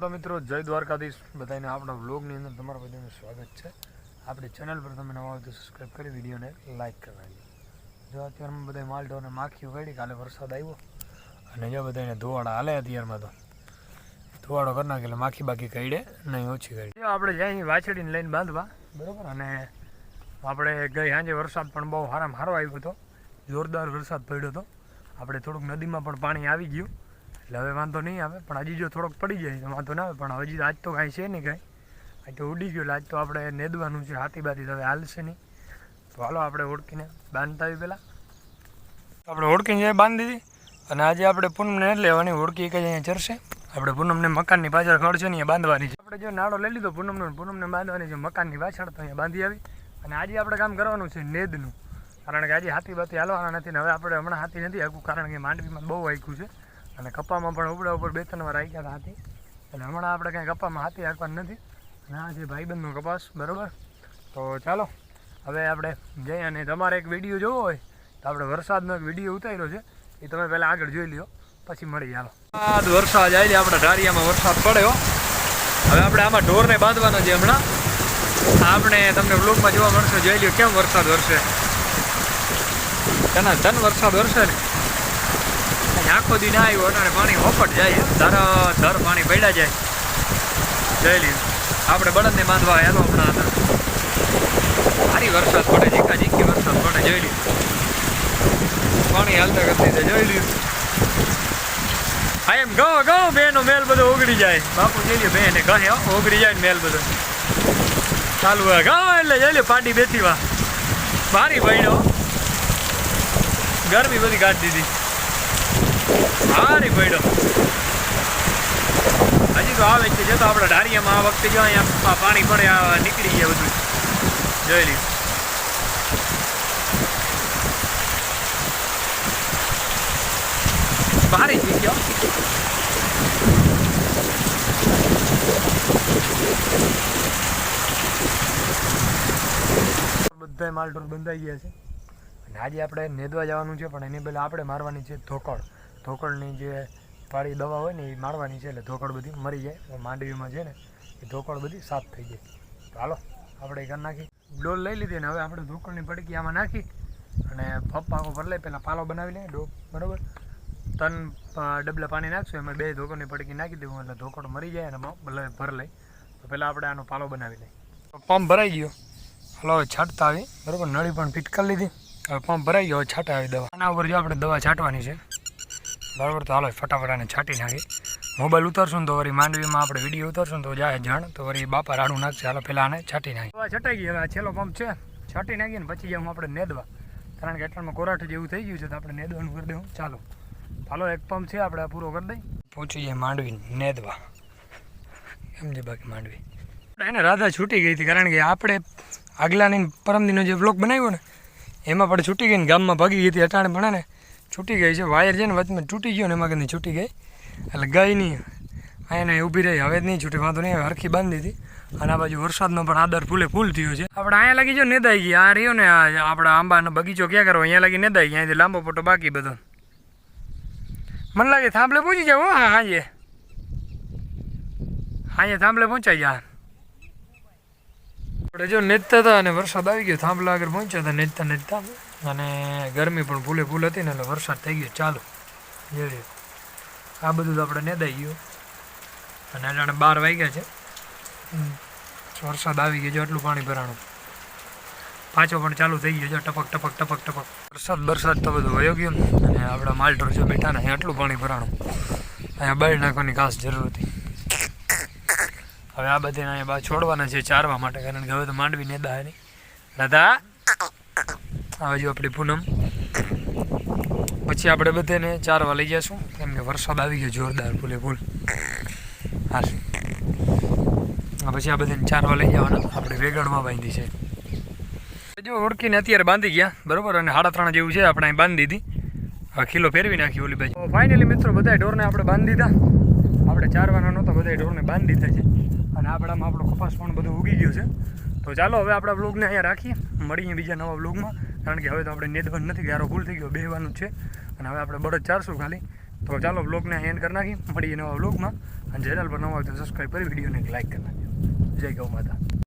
તો મિત્રો, જય દ્વારકાધીશ. બધાને આપણા બ્લોગની અંદર તમારા બધાનું સ્વાગત છે. આપણી ચેનલ પર તમે નવા હોય તો સબસ્ક્રાઈબ કરી, વિડીયોને લાઇક કરવાની જો અત્યારમાં બધા માલઢોને માખીઓ કાઢી કાલે વરસાદ આવ્યો. અને જો બધાને ધોવાડા હાલે અત્યારમાં તો. ધોવાડો કરી નાખે એટલે માખી બાકી કાઢે નહીં ઓછી કાઢી આપણે જાય વાછડીને લઈને બાંધવા, બરાબર? અને આપણે ગઈ સાંજે વરસાદ પણ બહુ સારામાં સારો આવ્યો હતો. જોરદાર વરસાદ પડ્યો હતો. આપણે થોડુંક નદીમાં પણ પાણી આવી ગયું. એટલે હવે વાંધો નહીં આવે, પણ હજી જો થોડોક પડી જાય તો વાંધો ના આવે, પણ હજી આજ તો કાંઈ છે નહીં કાંઈ. આજ તો ઉડી ગયું, એટલે આજ તો આપણે નેદવાનું છે, હાથી બાથી તો હવે હાલશે નહીં. તો હાલો આપણે ઓળખીને બાંધતા આવી પહેલાં આપણે ઓળખીને જાય બાંધી દીધી. અને આજે આપણે પૂનમને એટલે લેવાની, ઓળખી જ અહીંયા ચરશે આપણે પૂનમને મકાનની પાછળ ખડ છે ને બાંધવાની છે. આપણે જો નાળો લઈ લીધો પૂનમનો પૂનમને બાંધવાની છે, મકાનની પાછળ તો અહીંયા બાંધી આવી. અને આજે આપણે કામ કરવાનું છે નેદનું. કારણ કે આજે હાથી બાતી હાલવાના નથી ને હવે આપણે હમણાં હાથી નથી આખું કારણ કે માંડવીમાં બહુ હાંક્યું છે. અને કપામાં પણ ઉપડા ઉપર બે ત્રણ વાર આવી ગયા હતી એટલે હમણાં આપણે કાંઈ કપ્પામાં હાથી હાંકવાનું નથી. અને આ છે ભાઈબંધનો કપાસ, બરાબર? તો ચાલો, હવે આપણે જઈએ અને તમારે એક વીડિયો જોવો હોય, તો આપણે વરસાદનો એક વીડિયો ઉતાર્યો છે. એ તમે પહેલાં આગળ જોઈ લ્યો, પછી મળી ચાલો આ વરસાદ આવી આપણે ઢારિયામાં વરસાદ પડ્યો. હવે આપણે આમાં ઢોરને બાંધવાના છે હમણાં. આપણે તમને બ્લોગમાં જોવા મળશે, જોઈ લ્યો કેમ વરસાદ વરસે. તેના ધન વરસાદ વરસે ને? આખો દી ના આવ્યો અને પાણી હોપટ જાય, ધર ધર પાણી પડ્યા જાય. જઈ લીધું આપણે બળદને બાંધવા હેલો હમણાં હતા. સારી વરસાદ પડે જીકા જીકી વરસાદ પડે જોઈ લીધું પાણી હાલતા કરતી જોઈ લીધું હા એમ ગો ગો, બેનો મેલ બધો ઓગળી જાય. બાપુ જઈ લ્યો બેને કહે ઓગળી જાય ને મેલ બધો. ચાલુ હોય. ગો, એટલે જઈ લ્યો પાટી બેઠી વા. ભારી પડ્યો ગરમી બધી કાઢી દીધી. ભારી પડ્યો હજી તો આવે છે જતો આપણા ઢારિયામાં આ વખતે જો અહીંયા પાણી પડે નીકળી ગયા બધું. જોઈ લીધું ભારે થઈ ગયો બધાય માલટોર બંધાઈ ગયા છે. અને આજે આપણે નેદવા જવાનું છે, પણ એની પહેલાં આપણે મારવાની છે ધોકડ. ધોકડની જે પાળી દવા હોય ને એ મારવાની છે એટલે ધોકડ બધી મરી જાય. માંડવીમાં છે ને, એ ઢોકળ બધી સાફ થઈ જાય. તો હાલો, આપણે ઘર નાખી. ડોલ લઈ લીધી ને હવે આપણે ધોકડની પડકી આમાં નાખી અને પપ્પા પર લઈ પહેલાં પાલો બનાવી લઈએ ડો બરાબર? ત્રણ ડબલા પાણી નાખશું, એમાં બે ધોકળની પડકી નાખી દેવું એટલે ધોકળ મરી જાય અને ભર લઈ. તો પહેલાં આપણે આનો પાલો બનાવી લઈએ. પંપ ભરાઈ ગયો. હલો, હવે છાંટતા આવી. બરાબર, નળી પણ ફિટ કરી લીધી. હવે પંપ ભરાઈ ગયો, હવે છાંટા આવી દવા. આના ઉપર જો આપણે દવા છાંટવાની છે. બરાબર, તો હાલો ફટાફટ આને છાંટી નાખી. મોબાઈલ ઉતારશું તો વળી માંડવીમાં આપણે વીડિયો ઉતારશું તો જાય જાણ. તો વળી બાપા રાડું નાખશે. હાલો પહેલાં આને છાંટી નાખી. દવા છટાઈ ગઈ, હવે આ છેલ્લો પંપ છે. છાંટી નાખીને પછી જાઉં આપણે નેદવા. કારણ કે એટલામાં કોરાઠ જેવું થઈ ગયું છે, તો આપણે નેદવાનું કરી દઉં ચાલો, હાલો, એક પંપ છે, આપણે પૂરો કરી દઈ. પહોંચી જાય માંડવી નેદવા. એમ છે બાકી માંડવી. એને રાધા છૂટી ગઈ હતી, કારણ કે આપણે આગલાની પરમદીનો જે બ્લોક બનાવ્યો ને, એમાં પણ છૂટી ગઈ ને ગામમાં ભાગી ગઈ હતી અટાણે પણ ને છૂટી ગઈ છે. વાયર છે ને વચમાં તૂટી ગયો ને એમાં કદી છૂટી ગઈ? એટલે ગઈ નહીં. અહીંયા ઊભી રહી. હવે જ નહીં છૂટી. વાંધો નહીં હરખી બાંધી હતી અને આ બાજુ વરસાદનો પણ આદર ફૂલે ફૂલ થયો છે. આપણે અહીંયા લાગી જો નેદાઈ ગઈ આ રહ્યો ને આપણા આંબાનો બગીચો. ક્યાં કરો અહીંયા લાગી નેદાઈ ગયા. અહીંથી લાંબો પોટો બાકી બધો. મને લાગે થાંભલે પહોંચી જાવ હો, હા હાજે. હાજે થાંભલે પહોંચાઈ જા. આપણે જો નેતતા હતા અને વરસાદ આવી ગયો, થાંભલા આગળ પહોંચ્યા હતા નેતા નેતતા. અને ગરમી પણ ભૂલે, ભૂલ હતી ને એટલે વરસાદ થઈ ગયો. ચાલુ જેડી આ બધું તો આપણે નેદાઈ ગયું. અને અટાણે બાર વાગ્યા છે. વરસાદ આવી ગયો જો આટલું પાણી ભરાણું. પાછો પણ ચાલુ થઈ ગયો જો ટપક ટપક ટપક ટપક. વરસાદ વરસાદ તો બધું વયો ગયો અને આપણા માલઢોર જો બેઠા ને આટલું પાણી ભરાણું. અહીંયા બાળી નાખવાની ખાસ જરૂર હતી. હવે આ બધાને અહીંયા બા છોડવાના છે ચારવા માટે, કારણ કે હવે તો માંડવી નેદા હે નહીં દાદા? હવે આપણી પૂનમ. પછી આપણે બધાને ચારવા લઈ જઈશું કેમ કે વરસાદ આવી ગયો જોરદાર ફૂલે ફૂલ. હા પછી આ બધાને ચારવા લઈ જવાના, આપણે વેગડમાં બાંધી છે. જો ઓળખીને અત્યારે બાંધી ગયા, બરોબર? અને સાડા ત્રણ જેવું છે, આપણે અહીં બાંધી દીધી. કિલો ફેરવી નાખી ઓલી બાજુ. ફાઇનલી મિત્રો બધા ઢોરને આપણે બાંધી દીધા. આપણે ચારવાના નહોતા બધા ઢોરને બાંધી દીધા છે. અને આપણામાં આપણો કપાસ પણ બધું ઉગી ગયો છે. તો ચાલો હવે આપણા બ્લોગને અહીંયા રાખીએ. મળીએ બીજા નવા બ્લોગમાં કારણ કે હવે તો આપણે નેદવાનું નથી, ગારો ભૂલ થઈ ગયો, બેહવાનું છે. અને હવે આપણે બળદ ચારશું ખાલી. તો ચાલો બ્લોગને એન્ડ કરી નાખી મળીએ નવા બ્લોગમાં અને ચેનલ પર નવા હોય તો સબસ્ક્રાઈબ કરી, વિડીયોને લાઈક કરી નાખજો. જય ગૌ માતા.